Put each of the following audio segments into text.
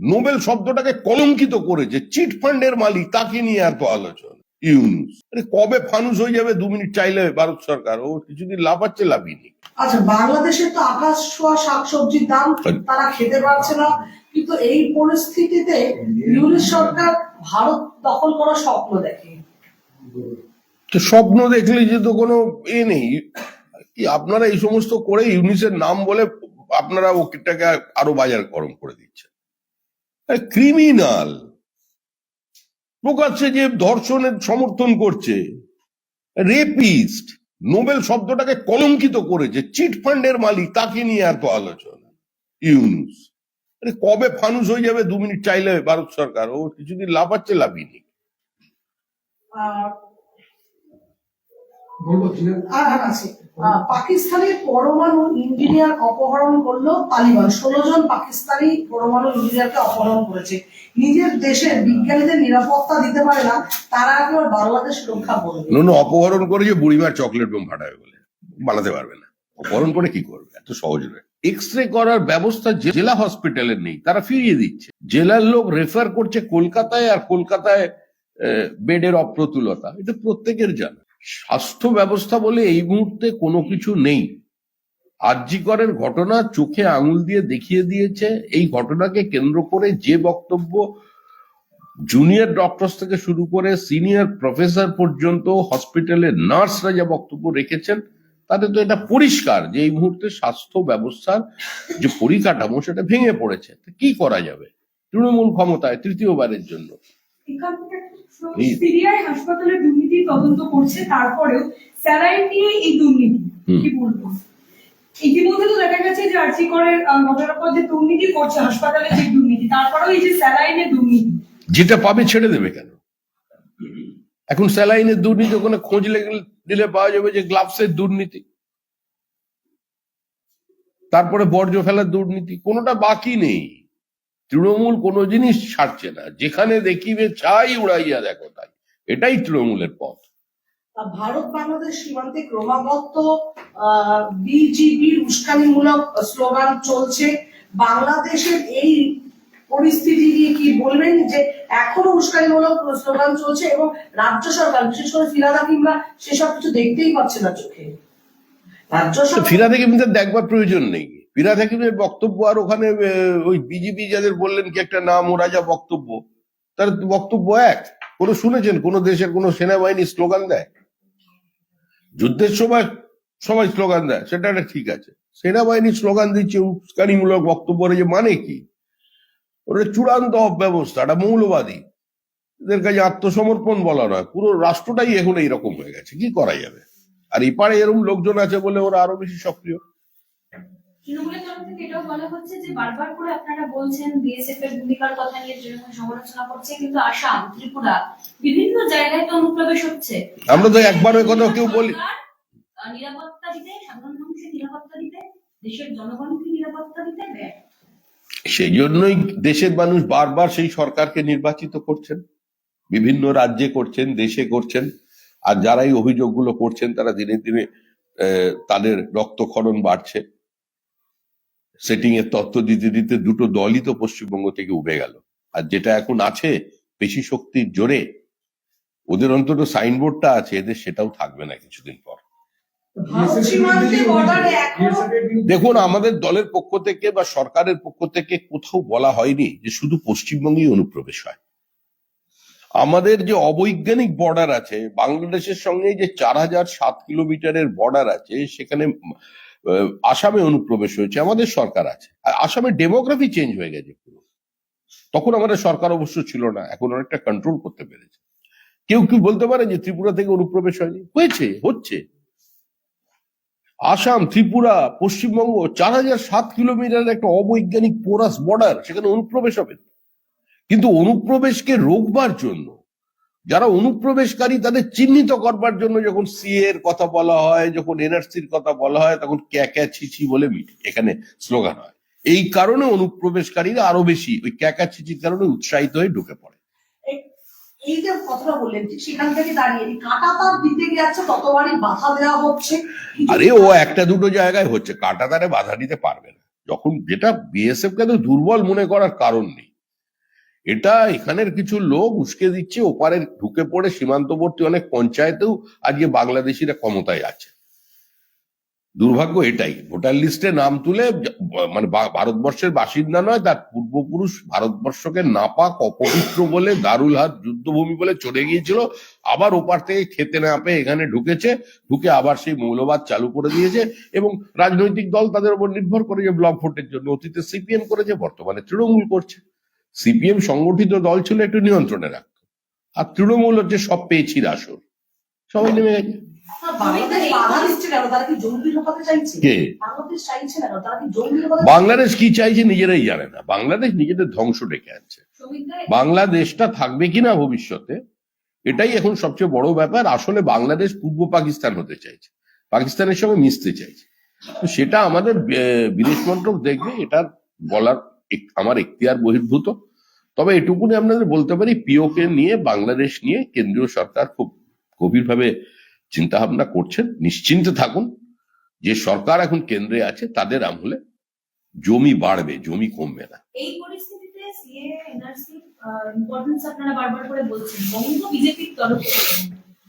Nobel শব্দটাকে কলঙ্কিত করেছে চিট ফান্ডের মালিক তাকে নিয়ে এত আলোচনা। ইউনুস। আরে কবে ফানুস হয়ে যাবে দু মিনিট চাইলে ভারত সরকার? ও কিছুদিন লাফাচ্ছে লাভিনি আচ্ছা বাংলাদেশে তো আকাশ ছোঁয়া শাকসবজির দাম তারা খেতে পারছে না। কিন্তু এই পরিস্থিতিতে ইউনিট সরকার ভারত দখল করার স্বপ্ন দেখে। তো স্বপ্ন দেখলে যে তো কোনো এ নেই। কি আপনারা এই সমস্ত করে ইউনিসের নাম বলে আপনারা ওটাকে আরও বাজার গরম করে দিচ্ছেন? ক্রিমিনাল প্রকাশ্যে যে ধর্ষণের সমর্থন করছে রেপিস্ট নোবেল শব্দটাকে কলঙ্কিত করেছে, চিট ফান্ডের মালিক, তাকে নিয়ে এত আলোচনা। ইউনুস। আরে কবে ফানুস হয়ে যাবে? দু মিনিট চাইলে ভারত সরকার। ও কিছুদিন লাফাচ্ছে লাভিনি বলব পাকিস্তানের পরমাণু ইঞ্জিনিয়ার অপহরণ করল তালিবান। ষোলো জন পাকিস্তানি পরমাণু ইঞ্জিনিয়ারকে অপহরণ করেছে। নিজের দেশের বিজ্ঞানীদের নিরাপত্তা দিতে পারে না, তারা বাংলাদেশ রক্ষা করবে। অপহরণ করে যে বুড়িমার চকলেট বোম ফাটাবে বলে। বানাতে পারবে না। অপহরণ করে কি করবে? এত সহজ নয়। এক্স রে করার ব্যবস্থা জেলা হসপিটালের নেই, তারা ফিরিয়ে দিচ্ছে। জেলার লোক রেফার করছে কলকাতায়, আর কলকাতায় বেডের অপ্রতুলতা। এটা প্রত্যেকের জানা। স্বাস্থ্য ব্যবস্থা বলে এই মুহূর্তে কোনো কিছু নেই। আর্যিকরের ঘটনা চোখে আঙুল দিয়ে দেখিয়ে দিয়েছে। এই ঘটনাকে কেন্দ্র করে যে বক্তব্য জুনিয়র ডক্টরস থেকে শুরু করে সিনিয়র প্রফেসর পর্যন্ত হসপিটালের নার্সরা যা বক্তব্য রেখেছেন, তাতে তো এটা পরিষ্কার যে এই মুহূর্তে স্বাস্থ্য ব্যবস্থার যে পরিকাঠামো, সেটা ভেঙে পড়েছে। কি করা যাবে? তৃণমূল ক্ষমতায় তৃতীয়বারের জন্য। হাসপাতালে দুর্নীতি তদন্ত করছে তারপরেও স্যালাইন নিয়ে এই দুর্নীতি কি বলব? ইতিমধ্যে তো দেখা গেছে যে আর্জি করে ঘটনার পর যে দুর্নীতি করছে হাসপাতালে যে দুর্নীতি তারপরেও এই যে স্যালাইনের দুর্নীতি। যেটা পাবে ছেড়ে দেবে কেন? এখন স্যালাইনের দুর্নীতি ওখানে খোঁজ লেগে- দিলে পাওয়া যাবে যে গ্লাভসের দুর্নীতি। তারপরে বর্জ্য ফেলার দুর্নীতি কোনোটা বাকি নেই। তৃণমূল কোনো জিনিস ছাড়ছে না। যেখানে দেখিবে চাই উড়াইয়া দেখো তাই। এটাই তৃণমূলের পথ। ভারত বাংলাদেশ সীমান্তে ক্রমাগত বিজিবির উস্কানিমূলক স্লোগান চলছে। বাংলাদেশের এই পরিস্থিতি নিয়ে কি বলবেন যে এখনও উস্কানিমূলক স্লোগান চলছে এবং রাজ্য সরকার বিশেষ করে ফিরাদা কিংবা সেসব কিছু দেখতেই পাচ্ছে না চোখে। রাজ্য সরকার ফিরাদ হাকিমদের দেখবার প্রয়োজন নেই। ফিরাদ হাকিমের বক্তব্য আর ওখানে ওই বিজেপি যাদের বললেন কি একটা নাম, ওরা যা বক্তব্য, তার বক্তব্য এক। কোনো শুনেছেন? কোন দেশের কোন সেনাবাহিনী স্লোগান দেয়? যুদ্ধের সময় সবাই স্লোগান দেয়, সেটা একটা ঠিক আছে। সেনাবাহিনী স্লোগান দিচ্ছে, উস্কানিমূলক বক্তব্য যে মানে কি? ওটা চূড়ান্ত অব্যবস্থা, এটা মৌলবাদী। এদের কাছে আত্মসমর্পণ বলা নয়, পুরো রাষ্ট্রটাই এখন এইরকম হয়ে গেছে, কি করা যাবে? আর এপারে এরকম লোকজন আছে বলে ওরা আরও বেশি সক্রিয়। তৃণমূলের তরফ থেকে এটাও বলা হচ্ছে যে বারবার করে আপনারা বলছেন বিএসএফ এর ভূমিকার কথা নিয়ে তৃণমূল সমালোচনা করছে কিন্তু আসাম ত্রিপুরা বিভিন্ন জায়গায় তো অনুপ্রবেশ হচ্ছে। আমরা তো একবার ওই কথা কেউ বলি নিরাপত্তা দিতে সাধারণ মানুষের নিরাপত্তা দিতে দেশের জনগণকে নিরাপত্তা দিতে ব্যয় সেই জন্যই দেশের মানুষ বারবার সেই সরকারকে নির্বাচিত করছেন। বিভিন্ন রাজ্যে করছেন দেশে করছেন। আর যারা এই অভিযোগগুলো করছেন তারা দিনে দিনে আহ, তাদের রক্তক্ষরণ বাড়ছে। সেটিং এর তত্ত্ব দিতে দিতে দুটো দলই তো পশ্চিমবঙ্গ থেকে উবে গেল। আর যেটা এখন আছে পেশি শক্তির জোরে ওদের অন্তত সাইনবোর্ডটা আছে এদের সেটাও থাকবে না কিছুদিন পর। দেখুন আমাদের দলের পক্ষ থেকে বা সরকারের পক্ষ থেকে কোথাও বলা হয়নি যে শুধু পশ্চিমবঙ্গেই অনুপ্রবেশ হয়। আমাদের যে অবৈজ্ঞানিক বর্ডার আছে বাংলাদেশের সঙ্গে যে চার হাজার সাত কিলোমিটারের বর্ডার আছে সেখানে আসামে অনুপ্রবেশ হয়েছে, আমাদের সরকার আছে। আর আসামের ডেমোগ্রাফি চেঞ্জ হয়ে গেছে পুরো। তখন আমাদের সরকার অবশ্য ছিল না, এখন অনেকটা কন্ট্রোল করতে পেরেছে। কেউ কি বলতে পারে যে ত্রিপুরা থেকে অনুপ্রবেশ হয়নি? হয়েছে, হচ্ছে। আসাম, ত্রিপুরা, পশ্চিমবঙ্গ, চার হাজার সাত কিলোমিটার একটা অবৈজ্ঞানিক পোরাস বর্ডার সেখানে অনুপ্রবেশ হবে। কিন্তু অনুপ্রবেশকে রোকবার জন্য যারা অনুপ্রবেশকারী তাদের চিহ্নিত করবার জন্য যখন সি এর কথা বলা হয় যখন এনআরসির কথা বলা হয় তখন ক্যাক্যা ছিছি বলে মিট- এখানে স্লোগান হয়। এই কারণে অনুপ্রবেশকারীরা আরও বেশি ওই ক্যাক্যা ছিচির কারণে উৎসাহিত হয়ে ঢুকে পড়ে। এই- এই যে কথাটা বললেন ঠিক সেখান থেকে দাঁড়িয়ে এই দিতে গেছে ততবারই বাধা দেওয়া হচ্ছে? আরে ও একটা দুটো জায়গায় হচ্ছে কাঁটাতারে বাধা দিতে পারবে না। যখন যেটা বিএসএফ কে তো দুর্বল মনে করার কারণ নেই। এটা এখানের কিছু লোক উস্কে দিচ্ছে, ওপারে ঢুকে পড়ে সীমান্তবর্তী অনেক পঞ্চায়েতেও আজকে বাংলাদেশিরা ক্ষমতায় আছে। দুর্ভাগ্য এটাই, ভোটার লিস্টে নাম তুলে মানে ভারতবর্ষের বাসিন্দা নয়, তার পূর্বপুরুষ ভারতবর্ষকে নাপাক অপবিত্র বলে, দারুল হাত যুদ্ধভূমি বলে চলে গিয়েছিল, আবার ওপার থেকে খেতে না পেয়ে এখানে ঢুকেছে, ঢুকে আবার সেই মৌলবাদ চালু করে দিয়েছে এবং রাজনৈতিক দল তাদের উপর নির্ভর করে যে ব্লক ভোটের জন্য, অতীতে সিপিএম করেছে, বর্তমানে তৃণমূল করছে। সিপিএম সংগঠিত দল ছিল একটু নিয়ন্ত্রণে রাখতো আর তৃণমূল হচ্ছে সব পেয়েছি আসর। সবাই নেমে গেছে। বাংলাদেশ বাধা দিচ্ছে কেন তারা কি চাইছে? কে? বাংলাদেশ চাইছে না কেন তারা কি চাইছে নিজেরাই জানে না। বাংলাদেশ নিজেদের ধ্বংস ডেকে আনছে। বাংলাদেশটা থাকবে কিনা ভবিষ্যতে এটাই এখন সবচেয়ে বড় ব্যাপার। আসলে বাংলাদেশ পূর্ব পাকিস্তান হতে চাইছে পাকিস্তানের সঙ্গে মিশতে চাইছে। সেটা আমাদের বিদেশ মন্ত্রক দেখবে এটা বলার আমার এখতিয়ার বহির্ভূত। তবে এটুকুনি আপনাদের বলতে পারি, পিওকে নিয়ে, বাংলাদেশ নিয়ে কেন্দ্রীয় সরকার খুব গভীরভাবে চিন্তা ভাবনা করছেন। নিশ্চিন্তে থাকুন, যে সরকার এখন কেন্দ্রে আছে, তাদের আমলে জমি বাড়বে, জমি কমবে না। এই পরিস্থিতিতে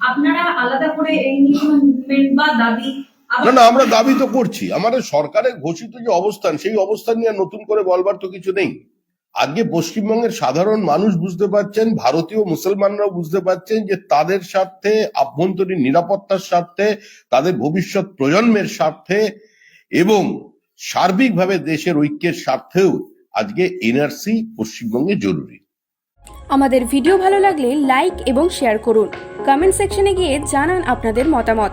আপনারা আলাদা করে এই বা দাবি না না, আমরা দাবি তো করছি। আমাদের সরকারের ঘোষিত যে অবস্থান, সেই অবস্থান নিয়ে নতুন করে বলবার তো কিছু নেই। আজকে পশ্চিমবঙ্গের সাধারণ মানুষ বুঝতে পারছেন, ভারতীয় মুসলমানরাও বুঝতে পারছেন যে তাদের স্বার্থে, আভ্যন্তরীণ নিরাপত্তার স্বার্থে, তাদের ভবিষ্যৎ প্রজন্মের স্বার্থে এবং সার্বিকভাবে দেশের ঐক্যের স্বার্থেও আজকে এনআরসি পশ্চিমবঙ্গে জরুরি। আমাদের ভিডিও ভালো লাগলে লাইক এবং শেয়ার করুন। কমেন্ট সেকশনে গিয়ে জানান আপনাদের মতামত।